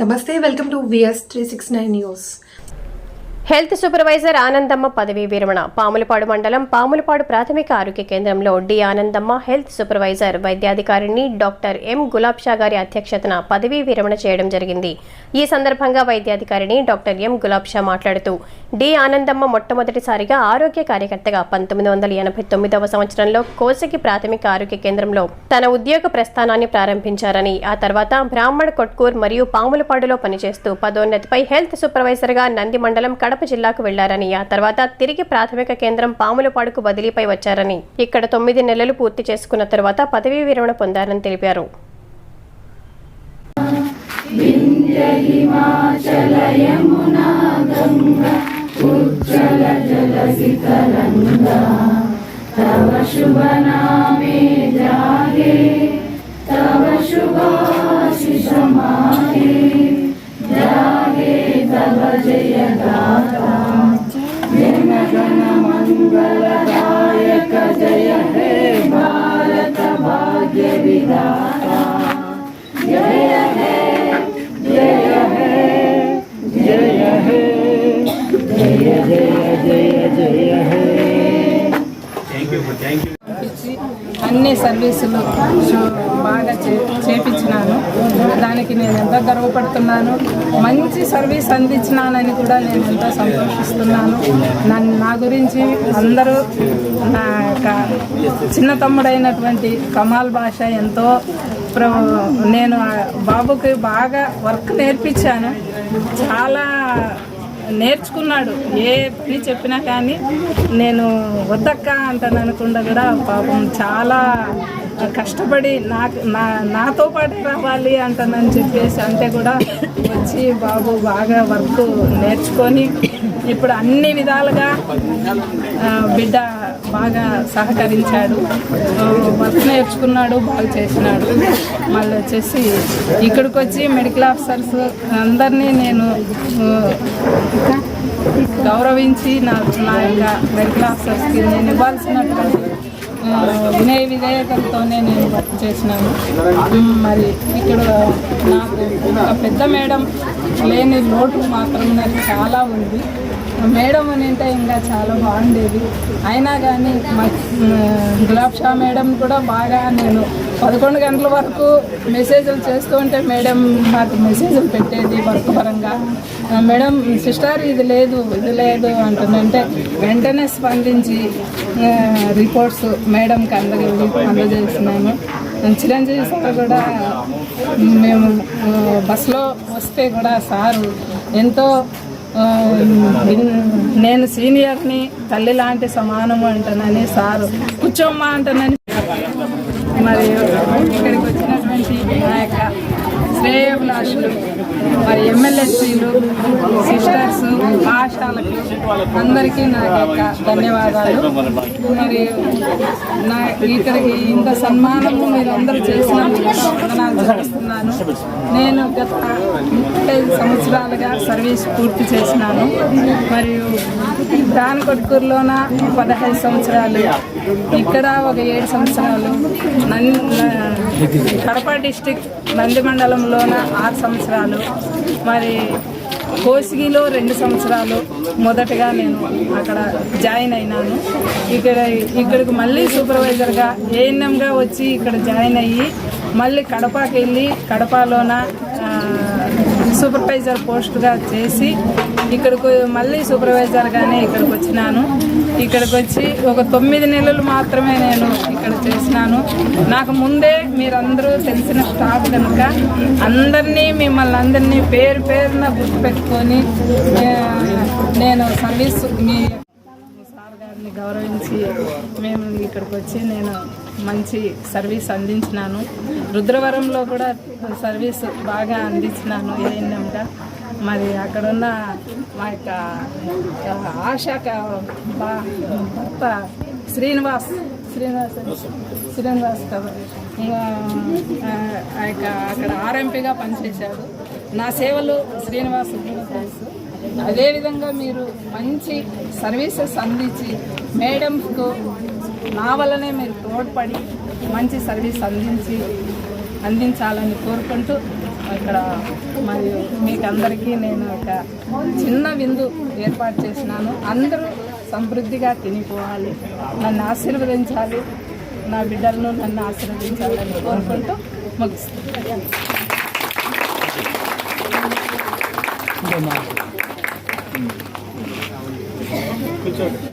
నమస్తే welcome to VS three six nine news Health supervisor Anandamma పదవీ విరమణ. పాములపాడు మండలం పాములపాడు ప్రాథమిక ఆరోగ్య కేంద్రంలో డి ఆనందమ్మ హెల్త్ సూపర్వైజర్ వైద్యాధికారిని డాక్టర్ ఎం గులాబ్ షా గారి అధ్యక్షతన పదవీ విరమణ చేయడం జరిగింది. ఈ సందర్భంగా వైద్యాధికారిని డాక్టర్ ఎం గులాబ్ షా మాట్లాడుతూ డి ఆనందమ్మ మొట్టమొదటిసారిగా ఆరోగ్య కార్యకర్తగా పంతొమ్మిది వందల ఎనభై తొమ్మిదవ సంవత్సరంలో కోసకి ప్రాథమిక ఆరోగ్య కేంద్రంలో తన ఉద్యోగ ప్రస్థానాన్ని ప్రారంభించారని ఆ తర్వాత బ్రాహ్మణ్ కొట్కూర్ మరియు పాములపాడులో పనిచేస్తూ పదోన్నతిపై హెల్త్ సూపర్వైజర్గా నంది మండలం కడప జిల్లాకు వెళ్ళారని ఆ తర్వాత తిరిగి ప్రాథమిక కేంద్రం పాములపాడుకు బదిలీపై వచ్చారని ఇక్కడ తొమ్మిది నెలలు పూర్తి చేసుకున్న తర్వాత పదవీ విరమణ పొందారని తెలిపారు. పంపించి అన్ని సర్వీసులు బాగా చే దానికి నేను ఎంతో గర్వపడుతున్నాను మంచి సర్వీస్ అందించినానని కూడా నేను ఎంతో సంతోషిస్తున్నాను. నన్ను నా గురించి అందరూ నా యొక్క చిన్న తమ్ముడైనటువంటి కమాల్ భాష ఎంతో ప్ర- నేను బాబుకి బాగా వర్క్ నేర్పించాను. చాలా నేర్చుకున్నాడు. ఏ పని చెప్పినా కానీ నేను వద్దక్క అంటాను అనకుండా కూడా పాపం చాలా కష్టపడి నాకు నా నాతో పాటు రావాలి అంటానని చెప్పేసి అంటే కూడా వచ్చి బాబు బాగా వర్క్ నేర్చుకొని ఇప్పుడు అన్ని విధాలుగా బిడ్డ బాగా సహకరించాడు. వర్క్ నేర్చుకున్నాడు బాగా చేసినాడు. మళ్ళీ వచ్చేసి ఇక్కడికి వచ్చి మెడికల్ ఆఫీసర్స్ అందరినీ నేను గౌరవించి నా నా యొక్క మెడికల్ ఆఫీసర్స్కి నేను ఇవ్వాల్సినటువంటి వినయ విధేయతలతోనే నేను వర్క్ చేసినాను. మరి ఇక్కడ నాకు ఒక పెద్ద మేడం లేని లోటు మాత్రం నాకు చాలా ఉంది. మేడం అని అంటే ఇంకా చాలా బాగుండేది. అయినా కానీ మా గులాబ్ షా మేడం కూడా బాగా నేను పదకొండు గంటల వరకు మెసేజ్లు చేస్తూ ఉంటే మేడం మాకు మెసేజ్లు పెట్టేది వర్క్ పరంగా. మేడం సిస్టర్ ఇది లేదు ఇది లేదు అంటుందంటే వెంటనే స్పందించి రిపోర్ట్స్ మేడంకి అందరి అందజేస్తున్నాను. చిరంజీవి సార్ కూడా మేము బస్సులో వస్తే కూడా సారు ఎంతో నేను సీనియర్ని తల్లి లాంటి సమానము అంటానని సారు కూర్చోమ్మా అంటానని మరి ఇక్కడికి వచ్చినటువంటి నా యొక్క శ్రేయభిలాషులు మరి ఎమ్మెల్యేసీలు సిస్టర్స్ ఆశాలకు అందరికీ నా యొక్క ధన్యవాదాలు. మరి నా ఇక్కడికి ఇంత సన్మానము మీరు అందరూ చేసిన వందనాలు చూపిస్తున్నాను నేను గత ముప్పై సంవత్సరాలుగా సర్వీస్ పూర్తి చేసినాను. మరియు దాని కొట్టుకూరులోన పదహైదు సంవత్సరాలు ఇక్కడ ఒక ఏడు సంవత్సరాలు కడప డిస్టిక్ నంది మండలంలోన ఆరు సంవత్సరాలు. మరి కోసిగిలో రెండు సంవత్సరాలు. మొదటగా నేను అక్కడ జాయిన్ అయినాను. ఇక్కడ ఇక్కడికి మళ్ళీ సూపర్వైజర్గా ఏఎన్ఎంగా వచ్చి ఇక్కడ జాయిన్ అయ్యి మళ్ళీ కడపకి వెళ్ళి కడపలోన సూపర్వైజర్ పోస్ట్గా చేసి ఇక్కడికి మళ్ళీ సూపర్వైజర్గానే ఇక్కడికి వచ్చినాను. ఇక్కడికి వచ్చి ఒక తొమ్మిది నెలలు మాత్రమే నేను ఇక్కడ చేసినాను. నాకు ముందే మీరందరూ తెలిసిన స్టాఫ్ కనుక అందరినీ మిమ్మల్ని అందరినీ పేరు పేరున గుర్తుపెట్టుకొని నేను సర్వీస్ మీ సార్ గారిని గౌరవించి మేము ఇక్కడికి వచ్చి నేను మంచి సర్వీస్ అందించినాను. రుద్రవరంలో కూడా సర్వీస్ బాగా అందించినాను. ఏఎన్ఎంగా మరి అక్కడున్న మా యొక్క ఆశ భర్త శ్రీనివాస్ శ్రీనివాస్ శ్రీనివాస్ కదా ఆ, యొక్క అక్కడ ఆర్ఎంపీగా పనిచేశాడు నా సేవలు శ్రీనివాస్ తెలుసు అదేవిధంగా మీరు మంచి సర్వీసెస్ అందించి మేడంకు నా వల్లనే మీరు తోడ్పడి మంచి సర్వీస్ అందించి అందించాలని కోరుకుంటూ ఇక్కడ మరియు మీకందరికీ నేను ఒక చిన్న విందు ఏర్పాటు చేసినాను. అందరూ సమృద్ధిగా తినిపోవాలి నన్ను ఆశీర్వదించాలి నా బిడ్డలను నన్ను ఆశీర్వదించాలని కోరుకుంటూ ముగిస్తాను